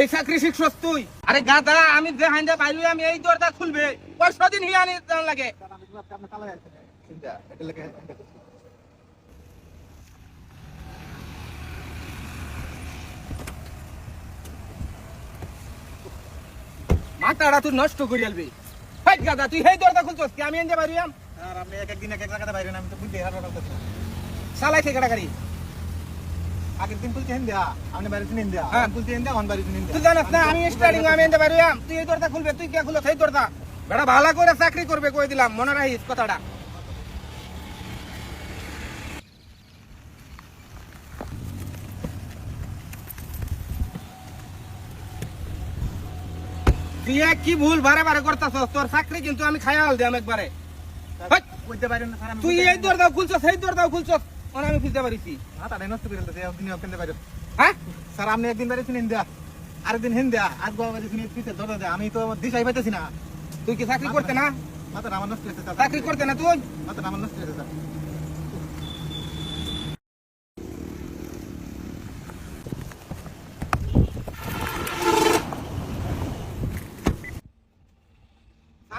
এই চাকরি শিখছস তুই? আরে গাদা আমি যে হাইন্দা বাইরে আমি এই দরজা খুলবে। পয়সা দিন হিয়া জান লাগে। মাথাটা তুই নষ্ট করে আলবি। হাই গাদা তুই এই দরজা খুলছস কি? আমি এনে বাইরে আর আপনি এক একদিন এক এক জায়গাতে বাইরে আমি তো বুঝতে হার সালাই থেকে গাড়ি? আগের দিন হ্যাঁ। তুই জানাস না আমি স্টার্টিং আমি এনে বাইরে তুই এই দরজা খুলবে তুই কে খুলো সেই দরজা। বেটা ভালো করে চাকরি করবে কই দিলাম মনে রাখিস কথাটা। তুই এক কি ভুল বারে বারে করতেছ তোর চাকরি কিন্তু আমি খায়াল দিলাম একবারে। তুই এই দরজাও খুলছস সেই দরজাও খুলছস। মানে আমি খুলতে পারিছি। মাথাটা নষ্ট করে দিতে একদিন ওখানে বাইরে হ্যাঁ? স্যার আপনি একদিন বাইরে শুনেন দেয়া আরেকদিন হেন দেয়া আজ গোয়া বাইরে শুনে দিতে ধরে দেয়া। আমি তো দিশাই পাইতেছি না। তুই কি চাকরি করতে না? মাথাটা আমার নষ্ট হয়েছে চাকরি করতে না তুই? মাথাটা আমার নষ্ট হয়েছে স্যার।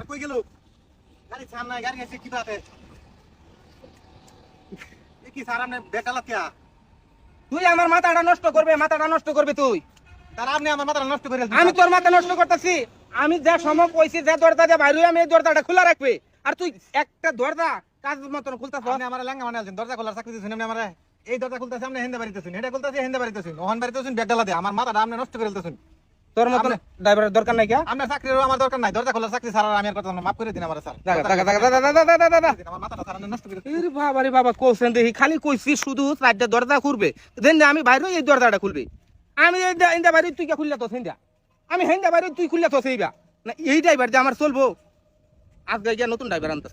কই গেল? গাড়ি ছাড় নাই গাড়ি এসে কি বাতে? কি স্যার আপনি বেকালা কিয়া তুই আমার মাথাটা নষ্ট করবে মাথাটা নষ্ট করবে তুই। স্যার আপনি আমার মাথাটা নষ্ট করে আমি তোর মাথা নষ্ট করতেছি। আমি যা সময় কইছি যে দরজা দিয়ে বাইরে আমি এই দরজাটা খোলা রাখবে। আর তুই একটা দরজা কাজ মতন খুলতাছ আপনি আমার মানে আছেন দরজা খোলার চাকরি দিয়েছেন আপনি আমার। এই দরজা খুলতেছে আপনি হেন্দে বাড়িতেছেন এটা খুলতেছে হেন্দে বাড়িতেছেন বেকালা দিয়ে। আমার মাথাটা আপনি নষ্ট করে দিতেছেন তোর মতন ড্রাইভারের দরকার নাই কে? আপনার চাকরিরও আমার দরকার নাই। দরজা খোলার চাকরি ছাড়া আমি আর কথা মাফ করে দিন আমার স্যার। বাবা রে বাবা দেখি খালি কইছি শুধু চারটা দরজা খুলবে। দেন আমি বাইরে এই দরজাটা খুলবে। আমি ইন্দা বাইরে তুই কে খুললে তো সেন্দা আমি হেন্দা বাইরে তুই খুললে তো সেইবা না এই ড্রাইভার যে আমার চলবো। আজকে নতুন ড্রাইভার আনতে